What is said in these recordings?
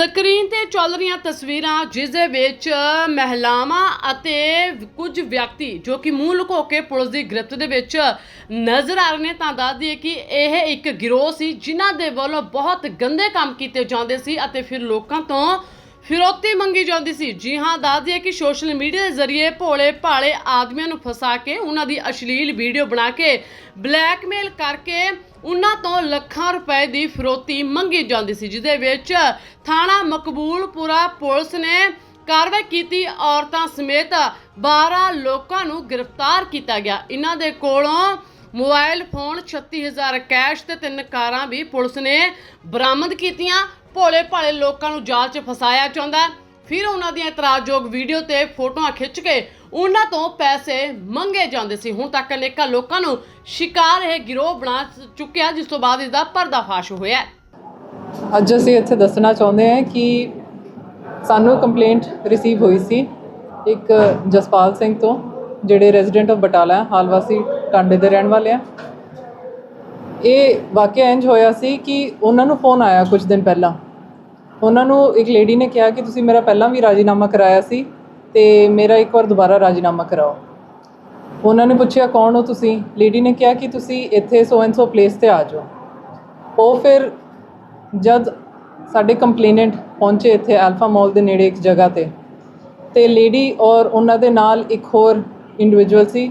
Screen ਤੇ ਚੱਲ ਰਹੀਆਂ ਤਸਵੀਰਾਂ, ਜਿਸ ਦੇ ਵਿੱਚ ਮਹਿਲਾਵਾਂ ਅਤੇ ਕੁਝ ਵਿਅਕਤੀ ਜੋ ਕਿ ਮੂੰਹ ਲੁਕੋ ਕੇ ਪੁਲਿਸ ਦੀ ਗ੍ਰਿਫਤ ਦੇ ਵਿੱਚ ਨਜ਼ਰ ਆ ਰਹੇ ਨੇ, ਤਾਂ ਦੱਸ ਦਈਏ ਕਿ ਇਹ ਇੱਕ ਗਿਰੋਹ ਸੀ, ਜਿਨ੍ਹਾਂ ਦੇ ਵੱਲੋਂ ਬਹੁਤ ਗੰਦੇ ਕੰਮ ਕੀਤੇ ਜਾਂਦੇ ਸੀ ਅਤੇ ਫਿਰ ਲੋਕਾਂ ਤੋਂ ਫਿਰੌਤੀ ਮੰਗੀ ਜਾਂਦੀ ਸੀ। ਜੀ ਹਾਂ ਦੱਸਦੀ ਹੈ ਕਿ ਸੋਸ਼ਲ ਮੀਡੀਆ ਦੇ ਜ਼ਰੀਏ ਭੋਲੇ ਭਾਲੇ ਆਦਮੀਆਂ ਨੂੰ ਫਸਾ ਕੇ ਉਹਨਾਂ ਦੀ ਅਸ਼ਲੀਲ ਵੀਡੀਓ ਬਣਾ ਕੇ ਬਲੈਕਮੇਲ ਕਰਕੇ ਉਹਨਾਂ ਤੋਂ ਲੱਖਾਂ ਰੁਪਏ ਦੀ ਫਿਰੌਤੀ ਮੰਗੀ ਜਾਂਦੀ ਸੀ, ਜਿਹਦੇ ਵਿੱਚ ਥਾਣਾ ਮਕਬੂਲਪੁਰਾ ਪੁਲਿਸ ਨੇ ਕਾਰਵਾਈ ਕੀਤੀ। ਔਰਤਾਂ ਸਮੇਤ 12 ਲੋਕਾਂ ਨੂੰ ਗ੍ਰਿਫਤਾਰ ਕੀਤਾ ਗਿਆ। ਇਹਨਾਂ ਦੇ ਕੋਲੋਂ ਮੋਬਾਈਲ ਫੋਨ 36000 ਕੈਸ਼ ਤੇ ਤਿੰਨ ਕਾਰਾਂ ਵੀ ਪੁਲਿਸ ਨੇ ਬਰਾਮਦ ਕੀਤੀਆਂ। ਭੋਲੇ ਭਾਲੇ ਲੋਕਾਂ ਨੂੰ ਜਾਲ 'ਚ ਫਸਾਇਆ ਚਾਹੁੰਦਾ ਫਿਰ ਉਹਨਾਂ ਦੀਆਂ ਇਤਰਾਜ਼ਯੋਗ ਵੀਡੀਓ ਤੇ ਫੋਟੋਆਂ ਖਿੱਚ ਕੇ ਉਹਨਾਂ ਤੋਂ ਪੈਸੇ ਮੰਗੇ ਜਾਂਦੇ ਸੀ। ਹੁਣ ਤੱਕ ਅਨੇਕਾਂ ਲੋਕਾਂ ਨੂੰ ਸ਼ਿਕਾਰ ਇਹ ਗਿਰੋਹ ਬਣਾ ਚੁੱਕਿਆ, ਜਿਸ ਤੋਂ ਬਾਅਦ ਇਸ ਦਾ ਪਰਦਾਫਾਸ਼ ਹੋਇਆ ਅੱਜ ਅਸੀਂ ਇੱਥੇ ਦੱਸਣਾ ਚਾਹੁੰਦੇ ਹਾਂ ਕਿ ਸਾਨੂੰ ਕੰਪਲੇਂਟ ਰਿਸੀਵ ਹੋਈ ਸੀ ਇੱਕ ਜਸਪਾਲ ਸਿੰਘ ਤੋਂ, ਜਿਹੜੇ ਰੈਜ਼ੀਡੈਂਟ ਆਫ ਬਟਾਲਾ ਹੈ ਹਾਲ ਵਾਸੀ ਟਾਂਡੇ ਦੇ ਰਹਿਣ ਵਾਲੇ ਆ। ਇਹ ਵਾਕਿਆ ਇੰਜ ਹੋਇਆ ਸੀ ਕਿ ਉਹਨਾਂ ਨੂੰ ਫੋਨ ਆਇਆ ਕੁਝ ਦਿਨ ਪਹਿਲਾਂ। ਉਹਨਾਂ ਨੂੰ ਇੱਕ ਲੇਡੀ ਨੇ ਕਿਹਾ ਕਿ ਤੁਸੀਂ ਮੇਰਾ ਪਹਿਲਾਂ ਵੀ ਰਾਜੀਨਾਮਾ ਕਰਾਇਆ ਸੀ ਤੇ ਮੇਰਾ ਇੱਕ ਵਾਰ ਦੁਬਾਰਾ ਰਾਜੀਨਾਮਾ ਕਰਾਓ। ਉਹਨਾਂ ਨੇ ਪੁੱਛਿਆ, ਕੌਣ ਹੋ ਤੁਸੀਂ? ਲੇਡੀ ਨੇ ਕਿਹਾ ਕਿ ਤੁਸੀਂ ਇੱਥੇ ਸੋ ਐਂਡ ਸੋ ਪਲੇਸ ਤੇ ਆ ਜਾਓ। ਉਹ ਫਿਰ ਜਦ ਸਾਡੇ ਕੰਪਲੇਨੈਂਟ ਪਹੁੰਚੇ ਇੱਥੇ ਅਲਫਾ ਮਾਲ ਦੇ ਨੇੜੇ ਇੱਕ ਜਗ੍ਹਾ ਤੇ ਤੇ ਲੇਡੀ ਔਰ ਉਹਨਾਂ ਦੇ ਨਾਲ ਇੱਕ ਹੋਰ ਇੰਡੀਵਿਜੂਅਲ ਸੀ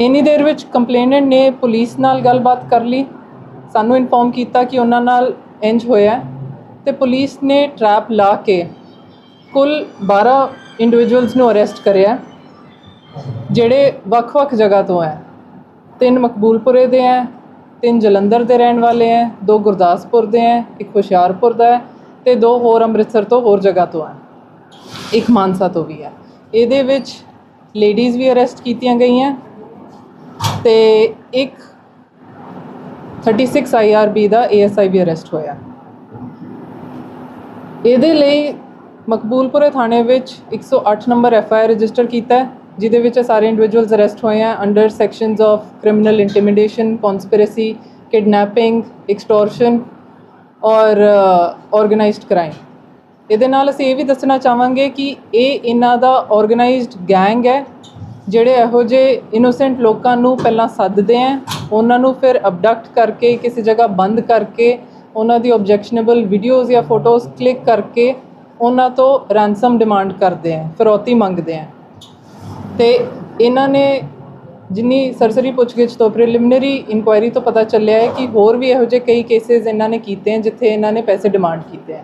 ਇੰਨੀ ਦੇਰ ਵਿੱਚ ਕੰਪਲੇਨੈਂਟ ਨੇ ਪੁਲਿਸ ਨਾਲ ਗੱਲਬਾਤ ਕਰ ਲਈ। ਸਾਨੂੰ ਇਨਫੋਰਮ ਕੀਤਾ ਕਿ ਉਹਨਾਂ ਨਾਲ ਇੰਜ ਹੋਇਆ ਹੈ ਤੇ ਪੁਲਿਸ ਨੇ ਟਰੈਪ ਲਾ ਕੇ ਕੁੱਲ 12 ਇੰਡੀਵਿਜੂਅਲਸ ਨੂੰ ਅਰੈਸਟ ਕਰਿਆ, ਜਿਹੜੇ ਵੱਖ-ਵੱਖ ਜਗ੍ਹਾ ਤੋਂ ਹੈ। ਤਿੰਨ ਮਕਬੂਲਪੁਰੇ ਦੇ ਹੈ, ਤਿੰਨ ਜਲੰਧਰ ਦੇ ਰਹਿਣ ਵਾਲੇ ਹੈ, ਦੋ ਗੁਰਦਾਸਪੁਰ ਦੇ ਹੈ, ਇੱਕ ਹੁਸ਼ਿਆਰਪੁਰ ਦਾ ਹੈ ਤੇ ਦੋ ਹੋਰ ਅੰਮ੍ਰਿਤਸਰ ਤੋਂ ਹੋਰ ਜਗ੍ਹਾ ਤੋਂ ਹੈ। ਇੱਕ ਮਾਨਸਾ ਤੋਂ ਵੀ ਹੈ। ਇਹਦੇ ਵਿੱਚ ਲੇਡੀਜ਼ ਵੀ ਅਰੈਸਟ ਕੀਤੀਆਂ ਗਈਆਂ। ਤੇ ਇੱਕ 36 ਆਈਆਰਬੀ ਦਾ ਏਐਸਆਈ ਵੀ ਅਰੈਸਟ ਹੋਇਆ। ਇਹਦੇ ਲਈ ਮਕਬੂਲਪੁਰੇ ਥਾਣੇ ਵਿੱਚ 108 ਨੰਬਰ ਐਫਆਈਆਰ ਰਜਿਸਟਰ ਕੀਤਾ ਹੈ, ਜਿਹਦੇ ਵਿੱਚ ਸਾਰੇ ਇੰਡੀਵਿਜੂਅਲਸ ਅਰੈਸਟ ਹੋਏ ਆ under sections of criminal intimidation conspiracy kidnapping extortion ਔਰ ਆਰਗੇਨਾਈਜ਼ਡ ਕ੍ਰਾਈਮ ਇਹਦੇ ਨਾਲ ਅਸੀਂ ਇਹ ਵੀ ਦੱਸਣਾ ਚਾਹਾਂਗੇ ਕਿ ਇਹ ਇਹਨਾਂ ਦਾ ਆਰਗੇਨਾਈਜ਼ਡ ਗੈਂਗ ਹੈ ਜਿਹੜੇ ਇਹੋ ਜਿਹੇ ਇਨੋਸੈਂਟ ਲੋਕਾਂ ਨੂੰ ਪਹਿਲਾਂ ਸੱਦਦੇ ਆ, ਉਹਨਾਂ ਨੂੰ ਫਿਰ ਅਬਡਕਟ ਕਰਕੇ, ਕਿਸੇ ਜਗ੍ਹਾ ਬੰਦ ਕਰਕੇ, ਉਹਨਾਂ ਦੀ ਆਬਜੈਕਸ਼ਨੇਬਲ ਵੀਡੀਓਜ਼ ਜਾਂ ਫੋਟੋਜ਼ ਕਲਿੱਕ ਕਰਕੇ ਉਹਨਾਂ ਤੋਂ ਰੈਂਸਮ ਡਿਮਾਂਡ ਕਰਦੇ ਆ, ਫਿਰੌਤੀ ਮੰਗਦੇ ਆ। ਤੇ ਇਹਨਾਂ ਨੇ ਜਿੰਨੀ ਸਰਸਰੀ ਪੁੱਛਗਿੱਛ ਤੋਂ ਪ੍ਰੀਲਿਮਿਨਰੀ ਇਨਕੁਆਇਰੀ ਤੋਂ ਪਤਾ ਚੱਲਿਆ ਹੈ ਕਿ ਹੋਰ ਵੀ ਇਹੋ ਜਿਹੇ ਕਈ ਕੇਸਿਸ ਇਹਨਾਂ ਨੇ ਕੀਤੇ ਹਨ ਜਿੱਥੇ ਇਹਨਾਂ ਨੇ ਪੈਸੇ ਡਿਮਾਂਡ ਕੀਤੇ ਆ।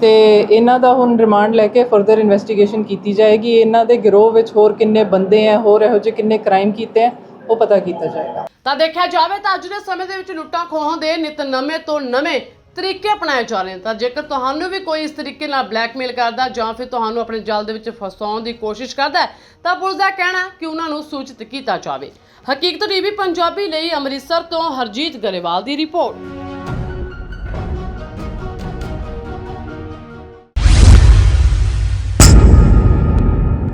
ਤੇ ਇਹਨਾਂ ਦਾ ਹੁਣ ਰਿਮਾਂਡ ਲੈ ਕੇ ਫਰਦਰ ਇਨਵੈਸਟੀਗੇਸ਼ਨ ਕੀਤੀ ਜਾਏਗੀ। ਇਹਨਾਂ ਦੇ ਗਿਰੋਹ ਵਿੱਚ ਹੋਰ ਕਿੰਨੇ ਬੰਦੇ ਆ, ਹੋਰ ਇਹੋ ਜਿਹੇ ਕਿੰਨੇ ਕ੍ਰਾਈਮ ਕੀਤੇ ਆ, ਉਹ ਪਤਾ ਕੀਤਾ ਜਾਏਗਾ। ਤਾਂ ਦੇਖਿਆ ਜਾਵੇ ਤਾਂ ਅੱਜ ਦੇ ਸਮੇਂ ਦੇ ਵਿੱਚ ਲੁੱਟਾਂ ਖੋਹਾਂ ਦੇ ਨਿਤ ਨਵੇਂ ਤੋਂ ਨਵੇਂ ਤਰੀਕੇ ਅਪਣਾਏ ਜਾ ਰਹੇ ਨੇ। ਤਾਂ ਜੇਕਰ ਤੁਹਾਨੂੰ ਵੀ ਕੋਈ ਇਸ ਤਰੀਕੇ ਨਾਲ ਬਲੈਕਮੇਲ ਕਰਦਾ ਜਾਂ ਫਿਰ ਤੁਹਾਨੂੰ ਆਪਣੇ ਜਾਲ ਦੇ ਵਿੱਚ ਫਸਾਉਣ ਦੀ ਕੋਸ਼ਿਸ਼ ਕਰਦਾ ਤਾਂ ਪੁਲਿਸ ਦਾ ਕਹਿਣਾ ਕਿ ਉਹਨਾਂ ਨੂੰ ਸੂਚਿਤ ਕੀਤਾ ਜਾਵੇ। ਹਕੀਕਤ ਟੀਵੀ ਪੰਜਾਬੀ ਲਈ ਅੰਮ੍ਰਿਤਸਰ ਤੋਂ ਹਰਜੀਤ ਗਰੇਵਾਲ ਦੀ ਰਿਪੋਰਟ।